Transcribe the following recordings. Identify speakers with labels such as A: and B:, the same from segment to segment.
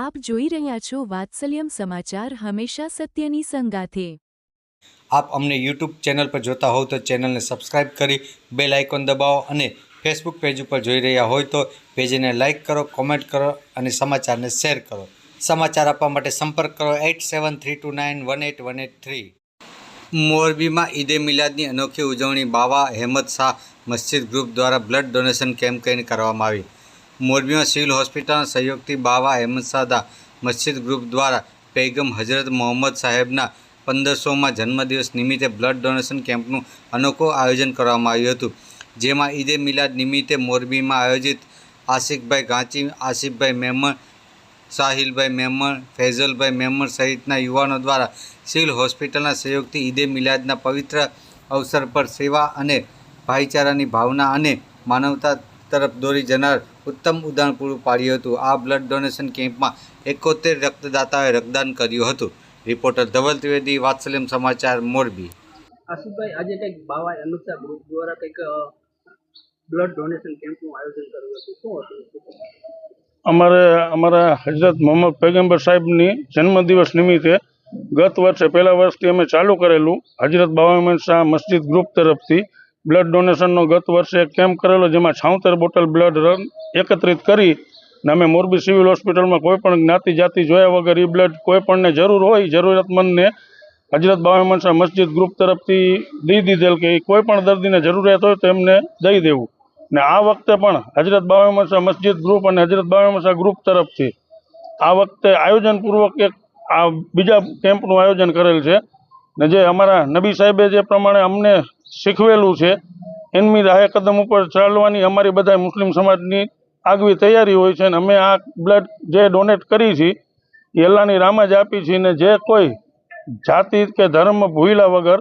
A: આપ જોઈ રહ્યા છો વાત્સલ્યમ સમાચાર હંમેશા સત્યની સંગાથે.
B: આપ અમને યુટ્યુબ ચેનલ પર જોતા હોવ તો ચેનલને સબસ્ક્રાઇબ કરી બેલ આઇકોન દબાવો અને ફેસબુક પેજ ઉપર જોઈ રહ્યા હોય તો પેજને લાઇક કરો, કોમેન્ટ કરો અને સમાચારને શેર કરો. સમાચાર આપવા માટે સંપર્ક કરો eight seven three two nine one eight one eight three. મોરબીમાં ઈદે મિલાદની અનોખી ઉજવણી બાવા હેમત શાહ મસ્જિદ ગ્રુપ દ્વારા બ્લડ ડોનેશન કેમ્પ કરીને કરવામાં આવી. મોરબીમાં સિવિલ હોસ્પિટલના સહયોગથી બાવા અહેમદ શાહ મસ્જિદ ગ્રુપ દ્વારા પૈગમ હજરત મોહમ્મદ સાહેબના પંદરસોમાં જન્મદિવસ નિમિત્તે બ્લડ ડોનેશન કેમ્પનું અનોખું આયોજન કરવામાં આવ્યું હતું. જેમાં ઈદે મિલાદ નિમિત્તે મોરબીમાં આયોજિત આશિકભાઈ ગાંચી આસિફભાઈ મેમણ, સાહિલભાઈ મેમણ, ફૈઝલભાઈ મેમણ સહિતના યુવાનો દ્વારા સિવિલ હોસ્પિટલના સહયોગથી ઈદે મિલાદના પવિત્ર અવસર પર સેવા અને ભાઈચારાની ભાવના અને માનવતા તરફ દોરી જનાર ઉત્તમ ઉદાહરણ પૂરું પાડ્યું હતું. આ બ્લડ ડોનેશન કેમ્પમાં એકોતેર રક્તદાતાઓએ રક્તદાન કર્યું હતું. રિપોર્ટર ધવલ ત્રિવેદી વાત્સલ્યમ સમાચાર મોરબી.
C: આશુભાઈ આજે કંઈક બાવા અનુસાર ગ્રુપ દ્વારા કંઈક બ્લડ ડોનેશન કેમ્પનું આયોજન કર્યું હતું. શું હતું?
D: અમારે અમારા હજરત મોહમ્મદ પૈગંબર સાહેબની જન્મદિવસ નિમિત્તે ગત વર્ષે પહેલા વર્ષથી અમે ચાલુ કરેલું હજરત બાવામન શાહ મસ્જિદ ગ્રુપ તરફથી બ્લડ ડોનેશનનો ગત વર્ષે એક કેમ્પ કરેલો જેમાં છાઉતેર બોટલ બ્લડ રન એકત્રિત કરી ને અમે મોરબી સિવિલ હોસ્પિટલમાં કોઈ પણ જ્ઞાતિ જાતિ જોયા વગર એ બ્લડ કોઈપણને જરૂર હોય, જરૂરિયાતમંદને હજરત બાવામન શાહ મસ્જિદ ગ્રુપ તરફથી દઈ દીધેલ કે કોઈ પણ દર્દીને જરૂરિયાત હોય તો એમને દઈ દેવું. ને આ વખતે પણ હજરત બાવામન શાહ મસ્જિદ ગ્રુપ અને હજરત બાવામન શાહ ગ્રુપ તરફથી આ વખતે આયોજનપૂર્વક એક આ બીજા કેમ્પનું આયોજન કરેલ છે. ને જે અમારા નબી સાહેબે જે પ્રમાણે અમને શીખવેલું છે એમની રાહે કદમ ઉપર ચાલવાની અમારી બધા મુસ્લિમ સમાજની આગવી તૈયારી હોય છે અને અમે આ બ્લડ જે ડોનેટ કરી છે, એ અલ્લાની રામ જ આપી છે ને જે કોઈ જાતિ કે ધર્મ ભૂલ્યા વગર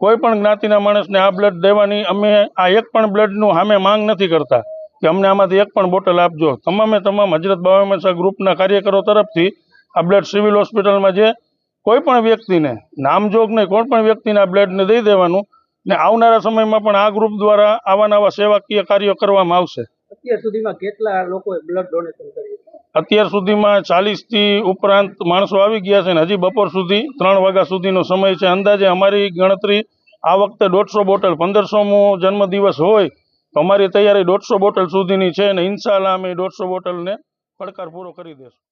D: કોઈ પણ જ્ઞાતિના માણસને આ બ્લડ દેવાની અમે આ એક પણ બ્લડનું સામે માંગ નથી કરતા કે અમને આમાંથી એક પણ બોટલ આપજો. તમામે તમામ હજરત બાબા ગ્રુપના કાર્યકરો તરફથી આ બ્લડ સિવિલ હોસ્પિટલમાં જે કોઈ પણ વ્યક્તિને નામજોગ નહીં કોઈ પણ વ્યક્તિને આ બ્લડને દઈ દેવાનું ને આવનારા સમયમાં પણ આ ગ્રુપ દ્વારા આવા નવા સેવાકીય કાર્યો કરવામાં આવશે.
C: અત્યાર સુધીમાં કેટલા લોકોએ બ્લડ ડોનેશન કર્યું
D: અત્યાર સુધીમાં ચાલીસથી ઉપરાંત માણસો આવી ગયા છે ને હજી બપોર સુધી ત્રણ વાગ્યા સુધીનો સમય છે. અંદાજે અમારી ગણતરી આ વખતે દોઢસો બોટલ પંદરસોમો જન્મદિવસ હોય તો અમારી તૈયારી દોઢસો બોટલ સુધીની છે અને ઇન્શાલ્લાહ અમે દોઢસો બોટલને પડકાર પૂરો કરી દેશું.